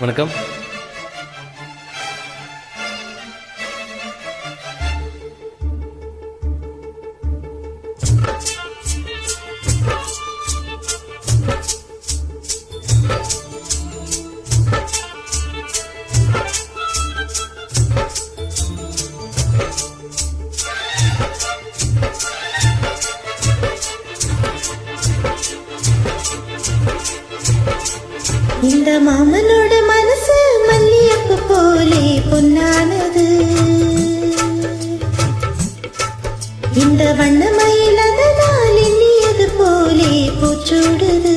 வணக்கம். இந்த மாம கொண்ட வண்ணமயில் அதனால் இன்னியது போலே பூச்சூடுது.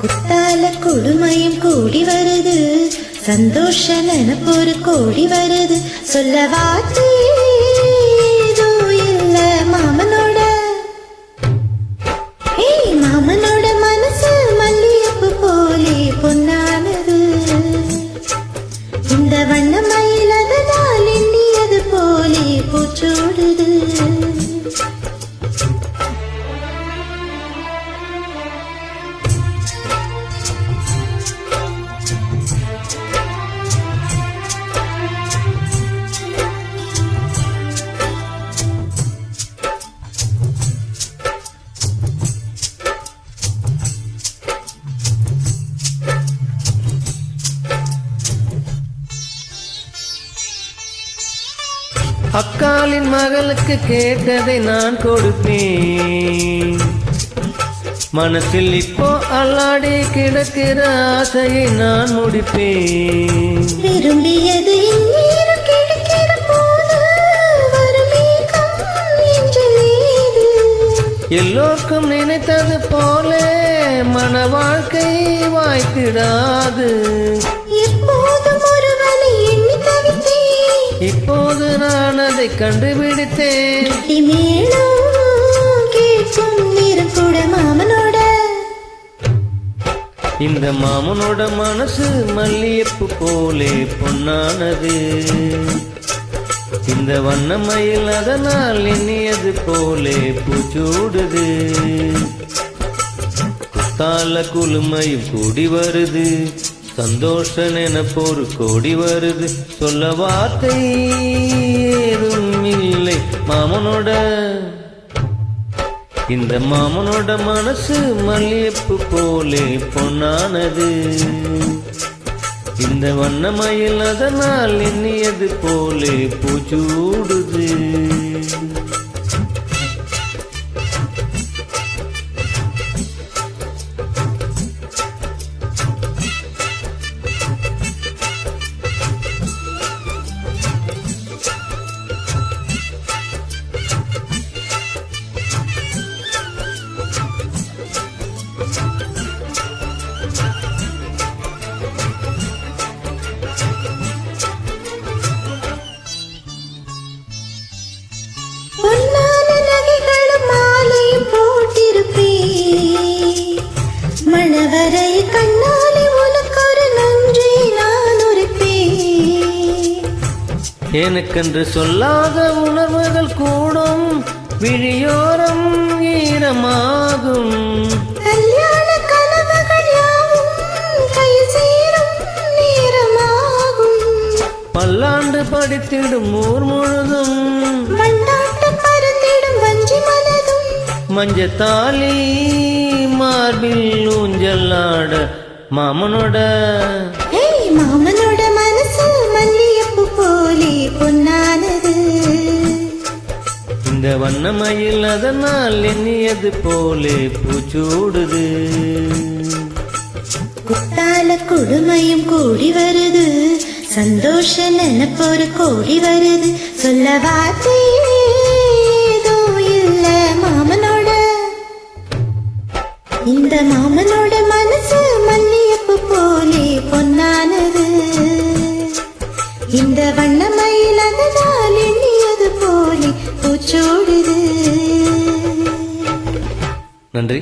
குத்தால கொடுமையும் கூடி வருது. சந்தோஷ நினப்பொரு கோடி வருது. சொல்ல வார்த்தை அக்காலின் மகளுக்கு கேட்டதை நான் கொடுப்பேன். மனசில் இப்போ அல்லாடி கிடக்கிற ஆசையை நான் முடிப்பேன். விரும்பியது. எல்லோருக்கும் நினைத்தது போல மன வாழ்க்கை வாய்த்திடாது. இப்போது நான் அதை கண்டுபிடித்தேன். இந்த மாமனோட மனசு மல்லியப்பு போலே பொன்னானது. இந்த வண்ணமயில் அதனால் எண்ணியது போலே பூச்சூடுது. குத்தால குளுமையும் கூடி வருது. சந்தோஷ ஒரு கோடி வருது. சொல்ல வார்த்தை ஏதும் இல்லை. மாமனோட. இந்த மாமனோட மனசு மல்லியப்பு போலே பொன்னானது. இந்த வண்ணமயில் அதனால் எண்ணியது போலே பூச்சூடுது எனக்கென்று சொல்லாத உணர்வுகள் கூடும். விழியோரம் ஈரமாகும். பல்லாண்டு படித்திடும் ஊர் முழுதும். மஞ்சத்தாலி மார்பில் ஊஞ்சலாட மாமனோட. மனசு வண்ணமயில் அதனால் எண்ணியது போலே பூச்சூடுது குத்தால கொடுமையும் கூடி வருது. சந்தோஷ நினப்பொரு கோடி வருது. சொல்ல வார்த்தை ஏதோ இல்ல மாமனோட. இந்த மாமனோட நன்றி.